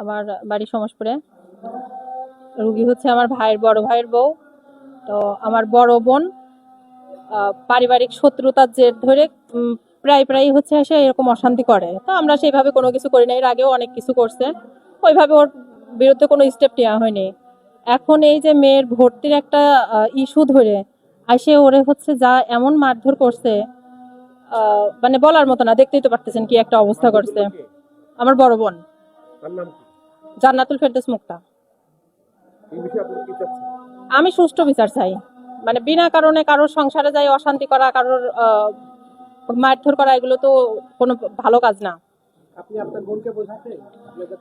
আমার বাড়ি সমাজপুরে রুগী হচ্ছে আমার ভাইয়ের বড় ভাইয়ের বউ। তো আমার বড় বোন পারিবারিক শত্রুতার জের ধরে প্রায় প্রায় হচ্ছে এসে এরকম অশান্তি করে। তো আমরা সেইভাবে কোনো কিছু করি না, এর আগেও অনেক কিছু করছে। ওইভাবে ওর বিরুদ্ধে কোনো স্টেপ নেওয়া হয়নি। এখন এই যে মেয়ের ভর্তির একটা ইস্যু ধরে আসে ওরে হচ্ছে যা এমন মারধর করছে মানে বলার মতো না, দেখতেই তো পারতেছেন কি একটা অবস্থা করছে। আমার বড় বোন। জান্নাতুল ফেরদৌস মুক্তা। এই বিষয়ে আপনি কি চাচ্ছেন? আমি সুষ্ঠু বিচার চাই। মানে বিনা কারণে কারোর সংসারে যাই অশান্তি করা কারোর মারধর করা এগুলো তো কোনো ভালো কাজ না। আপনি আপনার বোনকে বোঝাতে? আপনাদের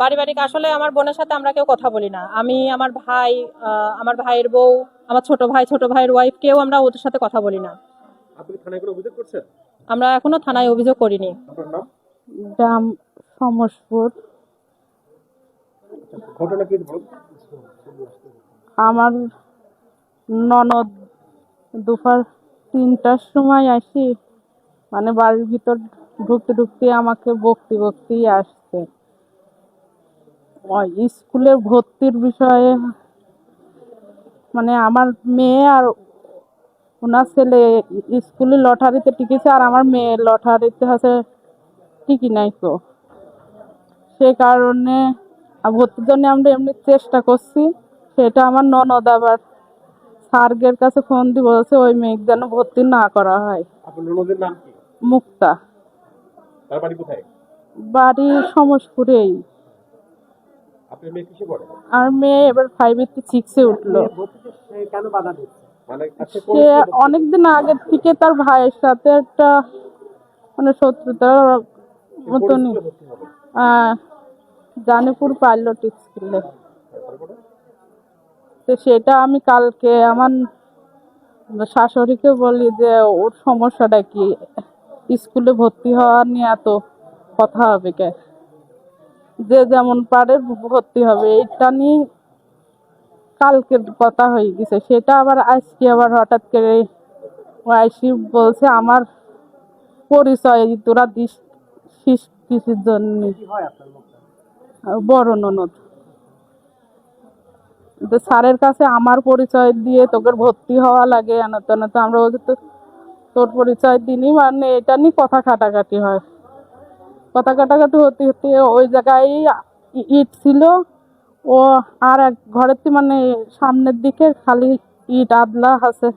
পারিবারিক আসলে আমার বোনের সাথে আমরা কেউ কথা বলি না। আমি আমার ভাই আমার ভাইয়ের বউ আমার ছোট ভাই ছোট ভাইয়ের ওয়াইফ কেউ আমরা ওদের সাথে কথা বলি না। আপনি থানায় কোনো অভিযোগ করছেন? আমরা এখনও থানায় অভিযোগ করিনি। গ্রাম সমসপুর। আমার ননদ দুপুর তিনটার সময় আসি মানে বাড়ির ভিতর ঢুকতে ঢুকতে আমাকে বকতে বকতেই আসছে। স্কুলে ভর্তির বিষয়ে মানে আমার মেয়ে আর ওনার ছেলে স্কুলে লটারিতে টিকেছে আর আমার মেয়ে লটারিতে হচ্ছে টিকি নাই তো। সে কারণে আর ভর্তির জন্য আমরা এমনি চেষ্টা করছি। সেটা আমার ননদ আবার সার্গের কাছে ফোন দিয়ে বলছে ওই মেয়েকে যেন ভর্তি না করা হয়। ননদের নাম কি? মুক্তা। তার বাড়ি কোথায়? বাড়ি সমসপুরেই। আপনার মেয়ে কিসে পড়ে? আর মেয়ে এবার ফাইভে সিক্সে উঠল। কেন বাধা দিচ্ছে? মানে সে অনেকদিন আগে থেকে তার ভাইয়ের সাথে একটা মানে শত্রুতার মতনই আহ, জানিপুর পাইলট স্কুলে। তো সেটা আমি কালকে আমার শাশুড়িকে বলি যে, ওর সমস্যাটা কি? স্কুলে ভর্তি হওয়া নিয়ে এত কথা হবে কে? যে যেমন পারে ভর্তি হবে এটা নিয়ে কালকের কথা হয়ে গেছে। সেটা আবার আজকে আবার হঠাৎ করে আইসি বলছে, আমার পরিচয় তোরা দিস কিছুর জন্য কি হয় আপনার মুখ বড় ননদ। তো স্যারের কাছে আমার পরিচয় দিয়ে তোকে ভর্তি হওয়া লাগে, এনত তো আমরা তো তোর পরিচয় দিনি মানে এটা নিয়ে কথা কাটাকাটি হয়। কথা কাটাকাটি হতে হতে ওই জায়গায় ইট ছিল, ও আর এক ঘরের মানে সামনের দিকে খালি ইট আদলা আছে,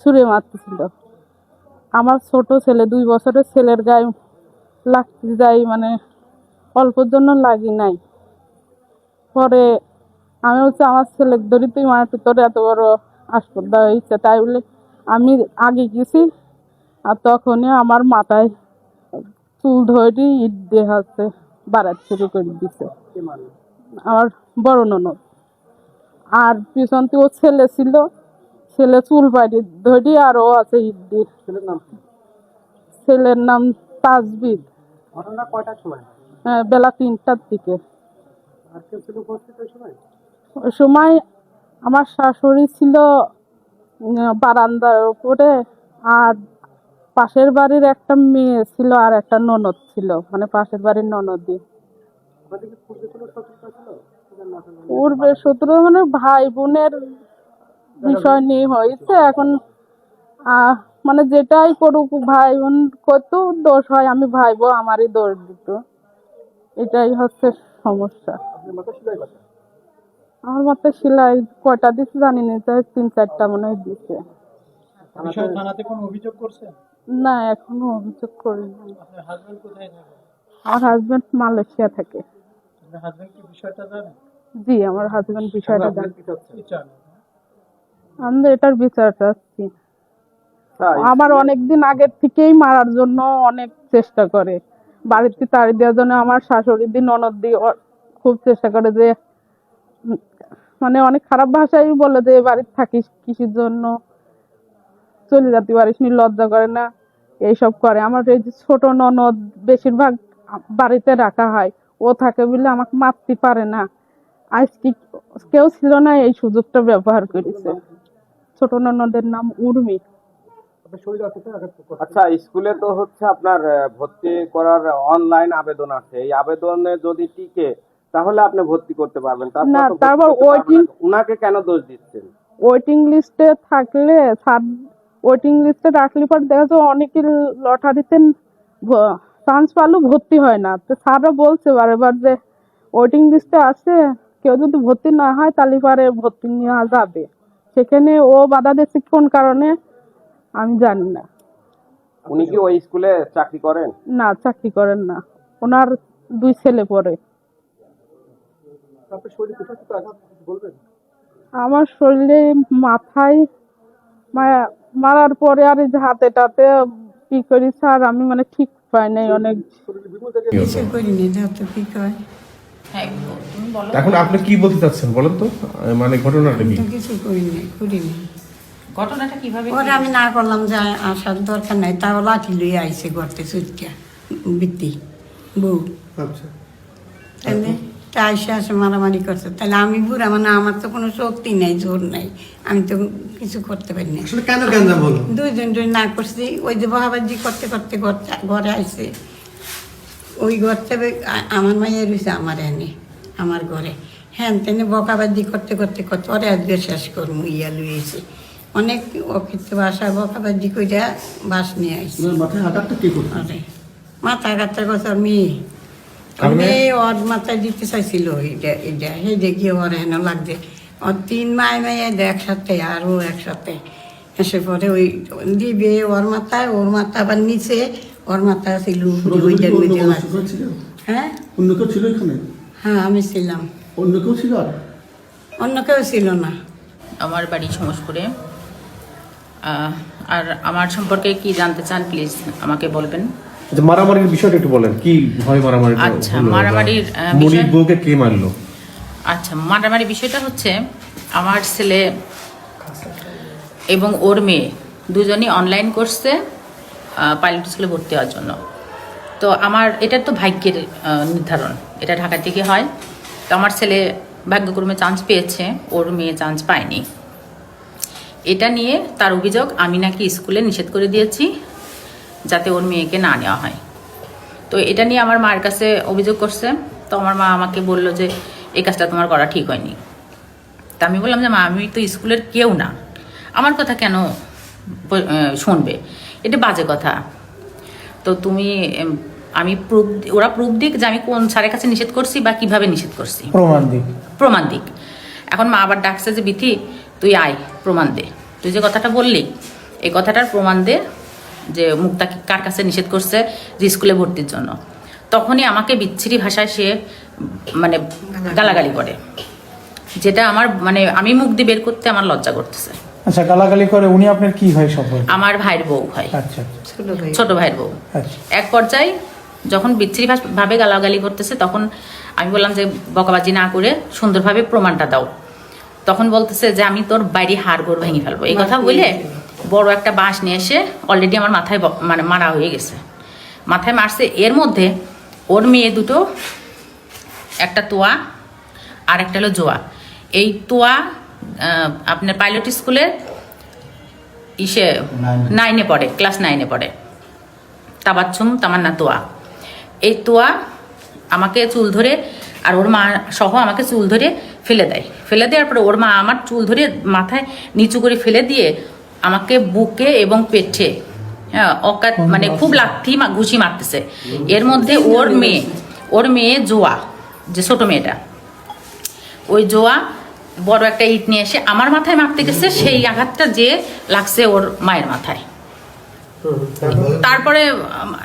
ছুঁড়ে মারতেছিল। আমার ছোট ছেলে, দুই বছরের ছেলের গায়ে লাগতে যাই মানে অল্পর জন্য লাগি নাই। পরে আমি হচ্ছে আমার ছেলে ধরি তুই মানে তোর এত বড় হাসপাতাল হয়েছে তাই বলে আমি আগে গেছি আর তখনই আমার মাথায় চুল ধরে ইট দিয়ে হচ্ছে বাড়াত শুরু করে দিছে। আমার বড় ননদ। আর পিছন ও ছেলে ছিল ছেলে চুল বাড়ি ধরি আর ও আছে ইট দিয়ে। ছেলের নাম ছেলের নাম তাজবিদ। ঘটনা কয়টার সময়? বেলা তিনটার দিকে। ওই সময়? আমার শাশুড়ি ছিল বারান্দার উপরে আর পাশের বাড়ির একটা মেয়ে ছিল আর একটা ননদ ছিল মানে পাশের বাড়ির ননদি পূর্বে শত্রু মানে ভাই বোনের বিষয় নিয়ে হয়েছে এখন মানে যেটাই করুক ভাই বোন কত দোষ হয় আমি ভাই বোন আমারই দোষ দিত। এটাই হচ্ছে সমস্যা। আমার মতে সেলাই কয়টা দিচ্ছে জানি না তাই তিন চারটা মনে হয় করছেন না এখনও অভিযোগ করিনি। হাজবেন্ড আমার হাজবেন্ড মালয়েশিয়া থাকে। আপনার হাজবেন্ড কি বিষয়টা জানে? জি আমার হাজবেন্ড বিষয়টা জানে কি চাচ্ছেন কি চান? আমি এটার বিচার চাচ্ছি। আমার অনেক দিন আগের থেকেই মারার জন্য অনেক চেষ্টা করে। বাড়িতে তাড়ি দেওয়ার জন্য আমার শাশুড়ি দিন ননদ দি খুব চেষ্টা করে যে মানে অনেক খারাপ ভাষায় বলে যে বাড়িতে থাকিস কিসের জন্য? চলে যেতে পারিস নি, লজ্জা করে না? এইসব করে। আমার এই যে ছোট ননদ বেশিরভাগ বাড়িতে রাখা হয়। ও থাকে বলে আমাকে মারতে পারে না। আজকে কেউ ছিল না এই সুযোগটা ব্যবহার করেছে। ছোট ননদের নাম উর্মি। আচ্ছা স্কুলে তো হচ্ছে আপনার ভর্তি করার অনলাইন আবেদন আছে। এই আবেদনে যদি টিকে তাহলে আপনি ভর্তি করতে পারবেন। তারপর না। উনাকে কেন দোষ দিচ্ছেন? ওয়েটিং লিস্টে থাকলে ওয়েটিং লিস্টে রাখলে পর দেখা যায় অনেকের লটারিতে চান্স পালেও ভর্তি হয় না। তো স্যাররা বলছে বারবার যে ওয়েটিং লিস্টে আছে কেউ যদি ভর্তি না হয় তাহলে পরে ভর্তি নেওয়া যাবে। সেখানে ও বাধা দিচ্ছে কোন কারণে? আমি জানি না। উনি কি ওই স্কুলে চাকরি করেন? না চাকরি করেন না। ওনার দুই ছেলে পড়ে। আমার শরীরে মাথায় মারার পরে আর যে হাতে টাতে কি করি স্যার আমি মানে ঠিক পাই নাই অনেক। কয় এখন আপনি কি বলতে চাচ্ছেন বলেন তো? মানে ঘটনাটা কি? কিছু করিনি করিনি। ঘটনাটা কীভাবে ওরা আমি না করলাম যে আসার দরকার নাই তাও লাঠি লইয়ে আইসে গড়তে চুটকা বৃত্তি বউ। আচ্ছা। তাহলে তা এসে আসে মারামারি করছে। তাহলে আমি বুড়া মানে আমার তো কোনো শক্তি নাই জোর নাই। আমি তো কিছু করতে পারি না আসলে কেন দুইজন দুই না করছি ওই যে বহাবাজি করতে করতে ঘরে আইসে ওই ঘর থেকে আ- আমার মাইয়া রয়েছে আমার এনে আমার ঘরে। হ্যাঁ তেনে বকাবাজি করতে করতে করতে ওরে আজকে শেষ করব ইয়া লুয়েছে অনেক অকৃত্য ভাষা বকাবাজি কইরা বাস নিয়ে আইসি আপনার মাথায় আঘাতটা কে করছে? মাথা কাটতে কথা মেয়ে মেয়ে ওর মাথায় দিতে চাইছিল এটা এটা হে দেখি ওর হেন লাগছে। ওর তিন মায় মেয়ে একসাথে আর ও একসাথে। এসে পরে ওই দিবে ওর মাথায় ওর মাথা আবার নিচে ওর মাথা ছিল ওইটার মধ্যে লাগছে হ্যাঁ? অন্য কেউ ছিল এখানে? হ্যাঁ আমি ছিলাম। অন্য কেউ ছিল অন্য কেউ ছিল না। আমার বাড়ি সমসপুরে। আহ, আর আমার সম্পর্কে কি জানতে চান প্লিজ আমাকে বলবেন। আচ্ছা মারামারির বিষয়টা একটু বলেন কি হয় মারামারি আচ্ছা, মারামারির, মনির বউকে কে মারলো? আচ্ছা মারামারি বিষয়টা হচ্ছে আমার ছেলে এবং ওর মেয়ে দুজনই অনলাইন করছে পাইলট স্কুলে ভর্তি হওয়ার জন্য। তো আমার এটা তো ভাগ্যের নির্ধারণ এটা ঢাকা থেকে হয়। তো আমার ছেলে ভাগ্যক্রমে চান্স পেয়েছে ওর মেয়ে চান্স পায়নি। এটা নিয়ে তার অভিযোগ আমি নাকি স্কুলে নিষেধ করে দিয়েছি যাতে ওর মেয়েকে না নেওয়া হয়। তো এটা নিয়ে আমার মায়ের কাছে অভিযোগ করছে। তো আমার মা আমাকে বলল যে এই কাজটা তোমার করা ঠিক হয়নি। তা আমি বললাম যে মা আমি তো স্কুলের কেউ না। আমার কথা কেন শুনবে? এটা বাজে কথা। তো তুমি আমি প্রুফ ওরা প্রুফ দিক যে আমি কোন স্যারের কাছে নিষেধ করছি বা কীভাবে নিষেধ করছি। প্রমাণ দিক। প্রমাণ দিক। এখন মা আবার ডাকছে যে বিথি তুই আয় প্রমাণ দে। তুই যে কথাটা বললি এই কথাটার প্রমাণ দে যে মুক্তা কি- কার কাছে নিষেধ করছে যে স্কুলে ভর্তির জন্য। তখনই আমাকে বিচ্ছিরি ভাষায় সে মানে গালাগালি করে। যেটা আমার মানে আমি মুখ দিয়ে বের করতে আমার লজ্জা করতেছে। আচ্ছা গালাগালি করে উনি আপনার কি হয় সম্পর্কে আমার ভাইয়ের বউ হয় আচ্ছা। ছোট ভাই। ছোট ভাইয়ের বউ। আচ্ছা। এক পর্যায়ে যখন বিচ্ছিরি ভাষ- ভাবে গালাগালি করতেছে তখন আমি বললাম যে বকাবাজি না করে সুন্দরভাবে প্রমাণটা দাও। তখন বলতেছে যে আমি তোর বাইরে হাড় গোড় ভেঙে ফেলব। এই কথা বলে বড় একটা বাঁশ নিয়ে এসে অলরেডি আমার মাথায় মানে মারা হয়ে গেছে। মাথায় মারছে। এর মধ্যে ওর মেয়ে দুটো একটা তোয়া আর একটা হলো জোয়া। এই তোয়া আপনার পাইলট স্কুলে ইসে নাইনে পড়ে ক্লাস নাইনে পড়ে। তাবাচ্ছুম তামান্না তোয়া। এই তোয়া আমাকে চুল ধরে আর ওর মা সহ আমাকে চুল ধরে ফেলে দেয়। ফেলে দেওয়ার পরে ওর মা আমার চুল ধরে মাথায় নিচু করে ফেলে দিয়ে আমাকে বুকে এবং পেটে হ্যাঁ অকাত মানে খুব লাথি মা- ঘুষি মারতেছে। এর মধ্যে ওর মেয়ে ওর মেয়ে জোয়া যে ছোট মেয়েটা। ওই জোয়া বড় একটা ইট নিয়ে এসে আমার মাথায় মারতে গেছে সেই আঘাতটা যে লাগছে ওর মায়ের মাথায়। তারপরে?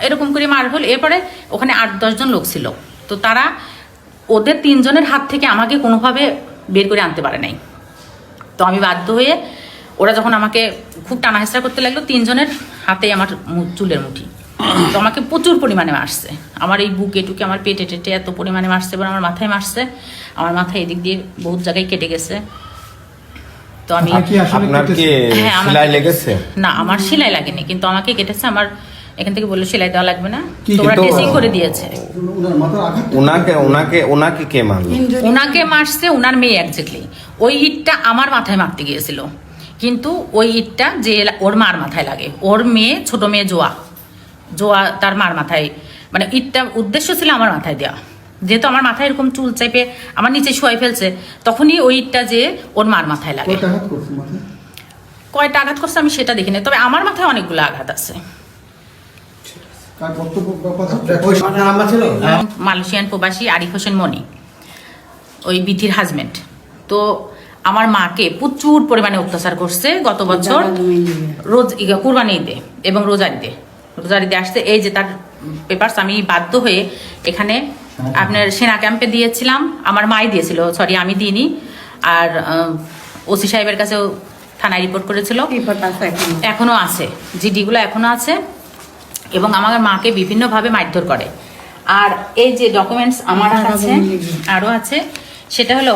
এরকম করে মার হল। এরপরে ওখানে আট দশজন লোক ছিল। তো তারা ওদের তিনজনের হাত থেকে আমাকে কোনোভাবে বের করে আনতে পারে নাই। তো আমি বাধ্য হয়ে ওরা যখন আমাকে খুব টানা হেঁচড়া করতে লাগল তিনজনের হাতে আমার চুলের মুঠি। তো আমাকে প্রচুর পরিমাণে মারছে। আমার এই বুকে টুকে আমার পেটে টেটে এত পরিমাণে মারছে এবার আমার মাথায় মারছে। আমার মাথায় এদিক দিয়ে বহুত জায়গায় কেটে গেছে। তো আমি হ্যাঁ, আমার- না আমার সেলাই লাগেনি কিন্তু আমাকে কেটেছে আমার এখান থেকে বলল সেলাই দেওয়া লাগবে না। তোমরা ড্রেসিং করে দিয়েছে। ওনাকে ওনাকে ওনাকে কে মারলো? ওনাকে মারছে ওনার মেয়ে একজাক্টলি ওই ইটটা আমার মাথায় মারতে গিয়েছিল। কিন্তু ওই ইটটা যে ওর মার মাথায় লাগে। ওর মেয়ে ছোট মেয়ে জোয়া। জোয়া তার মার মাথায়। মানে ইটটা উদ্দেশ্য ছিল আমার মাথায় দেওয়া যেহেতু আমার মাথায় এরকম চুল চেপে আমার নিচে শুয়াই ফেলছে তখনই ওই ইটটা যে ওর মার মাথায় লাগে। কয়টা আঘাত করছে আমি সেটা দেখিনি। তবে আমার মাথায় অনেকগুলো আঘাত আছে কার বক্তব্য বা কথা ওই নাম্বার ছিল মালয়েশিয়ান প্রবাসী আরিফ হোসেন মনি ওই বিথির হাজবেন্ড তো আমার মাকে প্রচুর পরিমাণে অত্যাচার করছে গত বছর। রোজ কুরবানি ঈদে এবং রোজার ঈদে। রোজার ঈদে আসতে এই যে তার পেপারস আমি বাধ্য হয়ে এখানে আপনার সেনা ক্যাম্পে দিয়েছিলাম। আমার মাই দিয়েছিল সরি আমি দিইনি। আর ওসি সাহেবের কাছেও থানায় রিপোর্ট করেছিল। বিপদ আছে এখনও। আছে জিডিগুলো এখনও আছে। এবং আমার মাকে বিভিন্নভাবে মারধর করে। আর এই যে ডকুমেন্টস আমার আছে আরও আছে সেটা হলো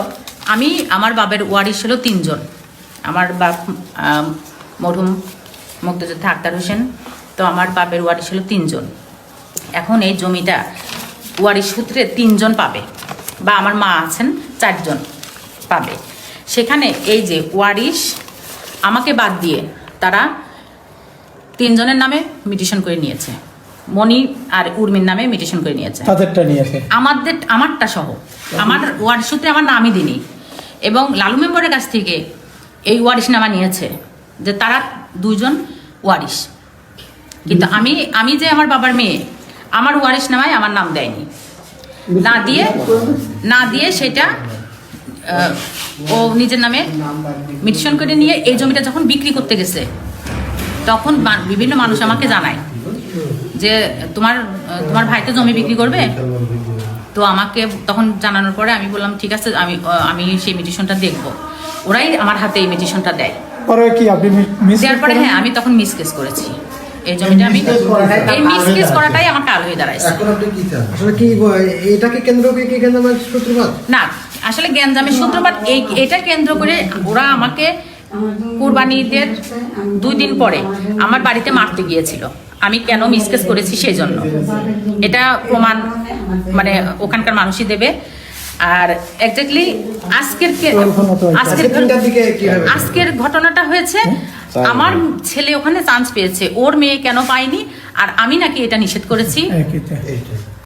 আমি আমার বাবার ওয়ারিশ হলো তিনজন। আমার বাপ মরহুম মুক্তিযোদ্ধা আক্তার হোসেন তো আমার বাপের ওয়ারিশ হলো তিনজন। এখন এই জমিটা ওয়ারিশ সূত্রে তিনজন পাবে বা আমার মা আছেন চারজন পাবে। সেখানে এই যে ওয়ারিশ আমাকে বাদ দিয়ে তারা তিনজনের নামে মিটিশন করে নিয়েছে। মনি আর উর্মির নামে মিটিশন করে নিয়েছে। তাদেরটা নিয়েছে। আমাদের আমারটা সহ। আমার ওয়ার্ড সূত্রে আমার নামই দিনি এবং লালু মেম্বারের কাছ থেকে এই ওয়ারিশ নামা নিয়েছে যে তারা দুজন ওয়ারিশ। কিন্তু আমি আমি যে আমার বাবার মেয়ে আমার ওয়ারিশ নামায় আমার নাম দেয়নি। না দিয়ে না দিয়ে সেটা ও নিজের নামে মিটিশন করে নিয়ে এই জমিটা যখন বিক্রি করতে গেছে তখন বিভিন্ন মানুষ আমাকে জানায় যে তোমার তোমার ভাই তো জমি বিক্রি করবে? তো আমাকে তখন জানানোর পরে আমি বললাম ঠিক আছে আমি আমি সেই মিটিশনটা দেখব। ওরাই আমার হাতে এই মিটিশনটা দেয়। পরে কি আপনি মিস দেওয়ার পরে হ্যাঁ আমি তখন মিস কেস করেছি। এই জমিটা আমি এই মিস কেস করাটাই আমার কাল হয়ে দাঁড়াইছে এখন আপনি কি চান? আসলে কি এটাকে কেন্দ্র করে কি কেন্দ্র মানে সূত্রপাত? না আসলে গ্যাঞ্জামের সূত্রপাত এই এটা কেন্দ্র করে ওরা আমাকে কুরবানি ঈদের দুই দিন পরে আমার বাড়িতে মারতে গিয়েছিল। আমি কেন মিসকেস করেছি সেই জন্য। এটা প্রমাণ মানে ওখানকার মানুষই দেবে। আর এক্স্যাক্টলি আজকের কে- আজকের আজকের ঘটনাটা হয়েছে আমার ছেলে ওখানে চান্স পেয়েছে। ওর মেয়ে কেন পায়নি? আর আমি নাকি এটা নিষেধ করেছি?